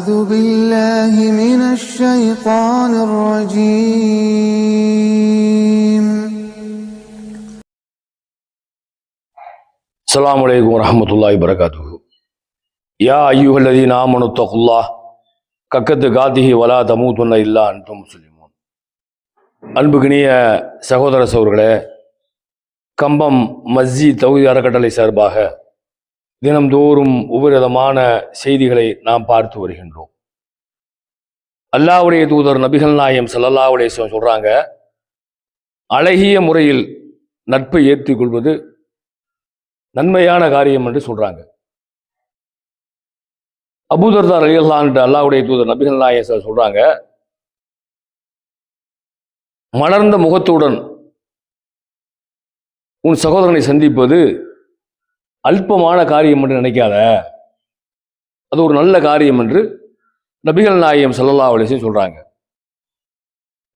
أعوذ بالله من الشيطان الرجيم السلام عليكم ورحمة الله وبركاته يا أيها الذين آمنوا اتقوا الله கக்கத்து காத்திகி வலா தமூத்துன்ன இல்லா அன்றும் முஸ்லிமோன் அன்புகினிய சகோதர சகோதரர்களே கம்பம் மஸ்ஜித் தகுதி அறக்கட்டளை சார்பாக தினம்தோறும் உபரிதமான செய்திகளை நாம் பார்த்து வருகின்றோம். அல்லாவுடைய தூதர் நபிகள் நாயம் சல்லல்லாவுடைய சொல்றாங்க அழகிய முறையில் நட்பை ஏற்றுக்கொள்வது நன்மையான காரியம் என்று சொல்றாங்க. அபூதர்தார் அலியல்லான்ட்டு அல்லாவுடைய தூதர் நபிகள் நாயகம் சொல்றாங்க மலர்ந்த முகத்துடன் உன் சகோதரனை சந்திப்பது அல்பமான காரியம் என்று நினைக்காத. அது ஒரு நல்ல காரியம் என்று நபிகள் நாயகம் சல்லல்லா அலிசன் சொல்கிறாங்க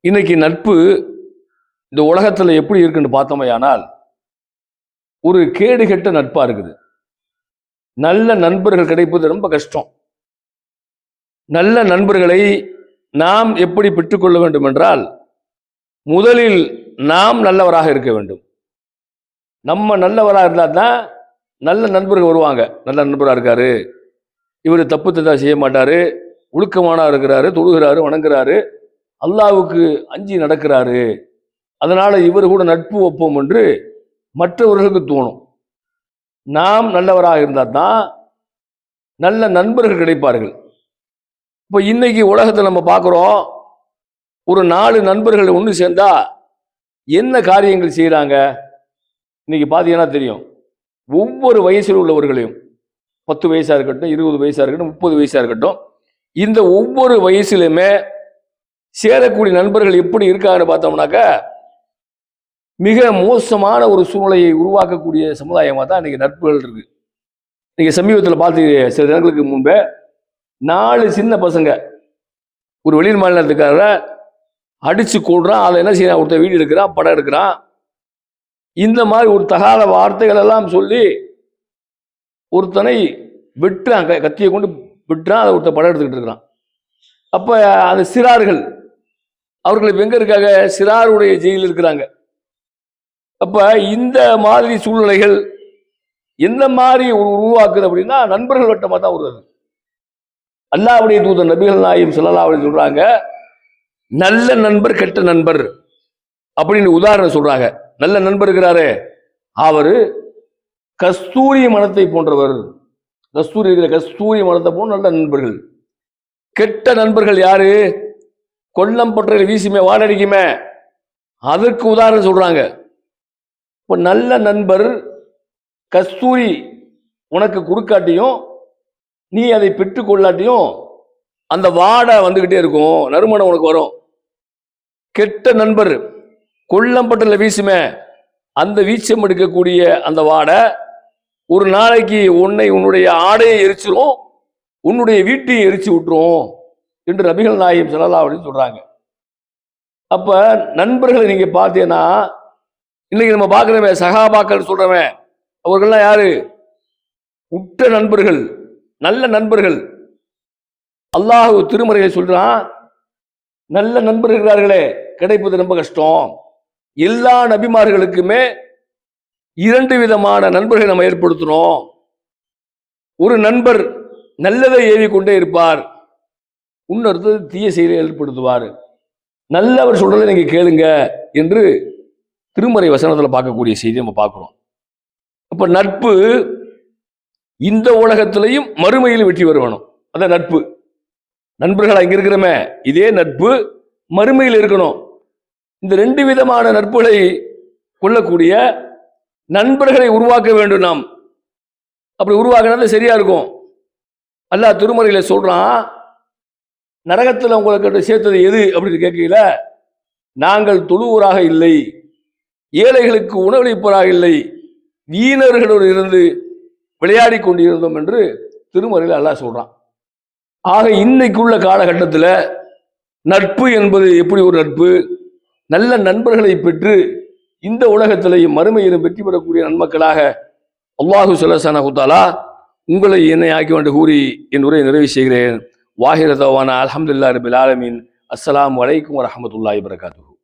இன்னைக்கு நட்பு இந்த உலகத்தில் எப்படி இருக்குன்னு பார்த்தோமையானால் ஒரு கேடு கெட்ட இருக்குது. நல்ல நண்பர்கள் கிடைப்பது ரொம்ப கஷ்டம். நல்ல நண்பர்களை நாம் எப்படி பெற்றுக்கொள்ள வேண்டும் என்றால் முதலில் நாம் நல்லவராக இருக்க வேண்டும். நம்ம நல்லவராக இருந்தால் தான் நல்ல நண்பர்கள் வருவாங்க. நல்ல நண்பராக இருக்காரு. இவர் தப்பு தந்தா செய்ய மாட்டார். ஒழுக்கமானா இருக்கிறாரு தொழுகிறாரு வணங்குறாரு. அல்லாவுக்கு அஞ்சி நடக்கிறாரு. அதனால் இவர் கூட நட்பு வைப்போம் என்று மற்றவர்களுக்கு தோணும். நாம் நல்லவராக இருந்தால் தான் நல்ல நண்பர்கள் கிடைப்பார்கள். இப்போ இன்னைக்கு உலகத்தை நம்ம பார்க்குறோம். ஒரு நாலு நண்பர்கள் ஒன்று சேர்ந்தா என்ன காரியங்கள் செய்கிறாங்க இன்னைக்கு பார்த்தீங்கன்னா தெரியும். ஒவ்வொரு வயசில் உள்ளவர்களையும் பத்து வயசாக இருக்கட்டும் இருபது வயசாக இருக்கட்டும் முப்பது வயசாக இருக்கட்டும் இந்த ஒவ்வொரு வயசுலையுமே சேரக்கூடிய நண்பர்கள் எப்படி இருக்காங்கன்னு பார்த்தோம்னாக்கா மிக மோசமான ஒரு சூழ்நிலையை உருவாக்கக்கூடிய சமுதாயமாக தான் இன்றைக்கி நட்புகள் இருக்குது இன்றைக்கி சமீபத்தில் பார்த்து சில தினங்களுக்கு முன்பே நாலு சின்ன பசங்க ஒரு வெளியில் மாநிலத்துக்காரரை அடித்து கொள்றான் அதை என்ன செய்யறான் ஒருத்தர் வீடு எடுக்கிறான் படம் எடுக்கிறான் இந்த மாதிரி ஒரு தகாத வார்த்தைகள் எல்லாம் சொல்லி ஒருத்தனை விட்டுறான் க- கத்தியை கொண்டு விட்டுறான் அதை ஒருத்தர் படம் எடுத்துக்கிட்டு இருக்கிறான். அப்போ அந்த சிறார்கள் அவர்கள் இப்போ எங்கே இருக்காங்க சிறாருடைய ஜெயிலில் இருக்கிறாங்க. அப்போ இந்த மாதிரி சூழ்நிலைகள் எந்த மாதிரி ஒரு உருவாக்குது அப்படின்னா நண்பர்கள் வட்டமாக தான் வருது. அல்லாவுடைய தூதர் நபிகள் நாயும் சொல்லலாம் அப்படின்னு சொல்கிறாங்க நல்ல நண்பர் கெட்ட நண்பர் அப்படின்னு உதாரணம் சொல்கிறாங்க நல்ல நண்பர் இருக்கிறாரு. அவரு கஸ்தூரி மனத்தை போன்றவர். கஸ்தூரி இருக்கிற கஸ்தூரி மனத்தை போன்ற நல்ல நண்பர்கள். கெட்ட நண்பர்கள் யாரு? கொல்லம் பற்றையில் வீசுமே வாடடிக்குமே அதற்கு உதாரணம் சொல்றாங்க. இப்போ நல்ல நண்பர் கஸ்தூரி உனக்கு கொடுக்காட்டியும் நீ அதை பெற்றுக்கொள்ளாட்டியும் அந்த வாடை வந்துக்கிட்டே இருக்கும் நறுமணம் உனக்கு வரும். கெட்ட நண்பர் கொல்லம்பட்டில் வீசுமே. அந்த வீச்சம் எடுக்கக்கூடிய அந்த வாடை ஒரு நாளைக்கு உன்னை உன்னுடைய ஆடையை எரிச்சிரும் உன்னுடைய வீட்டையும் எரிச்சு விட்டுரும் என்று நபிகள் நாயம் சொல்லலாம் அப்படின்னு சொல்றாங்க. அப்ப நண்பர்களை நீங்க பார்த்தீங்கன்னா இன்னைக்கு நம்ம பார்க்குறோமே சகாபாக்கள் சொல்கிறவன் அவர்கள்லாம் யாரு? உற்ற நண்பர்கள் நல்ல நண்பர்கள். அல்லாஹ் திருமறையை சொல்றான் நல்ல நண்பர்கள் இருக்கிறார்களே கிடைப்பது ரொம்ப கஷ்டம். எல்லா நபிமார்களுக்குமே இரண்டு விதமான நண்பர்களை நம்ம ஏற்படுத்தணும் ஒரு நண்பர் நல்லதை ஏவி கொண்டே இருப்பார். இன்னொருத்தர் தீய செயலை ஏற்படுத்துவார். நல்லவர் சொல்றதை நீங்க கேளுங்க என்று திருமறை வசனத்தில் பார்க்கக்கூடிய செய்தி நம்ம பார்க்குறோம். அப்ப நட்பு இந்த உலகத்திலையும் மறுமையில் வெற்றி வருவணும் அதான் நட்பு. நண்பர்கள் அங்க இருக்கிறோமே. இதே நட்பு மறுமையில் இருக்கணும். இந்த ரெண்டு விதமான நட்புகளை கொள்ளக்கூடிய நண்பர்களை உருவாக்க வேண்டும் நாம். அப்படி உருவாக்கினாலும் சரியா இருக்கும். அல்லாஹ் திருமறையில் சொல்றான் நரகத்தில் உங்களுக்கு சேர்த்தது எது அப்படின்னு கேட்கல நாங்கள் தொழுவோராக இல்லை ஏழைகளுக்கு உணவளிப்பவராக இல்லை வீணர்களோடு இருந்து விளையாடி கொண்டிருந்தோம் என்று திருமறையில் அல்லாஹ் சொல்றான். ஆக இன்னைக்குள்ள காலகட்டத்தில் நட்பு என்பது எப்படி ஒரு நட்பு? நல்ல நண்பர்களை பெற்று இந்த உலகத்திலேயும் மறுமையிலும் வெற்றி பெறக்கூடிய நன்மக்களாக அல்லாஹு சொல்லசானா குத்தாலா உங்களை என்னை ஆக்கி கொண்டு கூறி என் உரையை நிறைவு செய்கிறேன். வாஹிரதவான அலமதுல்லா ரபில் ஆலமின். அஸ்லாம் அலைக்கும் வரஹ்மத்துல்லாஹி வரகாத்து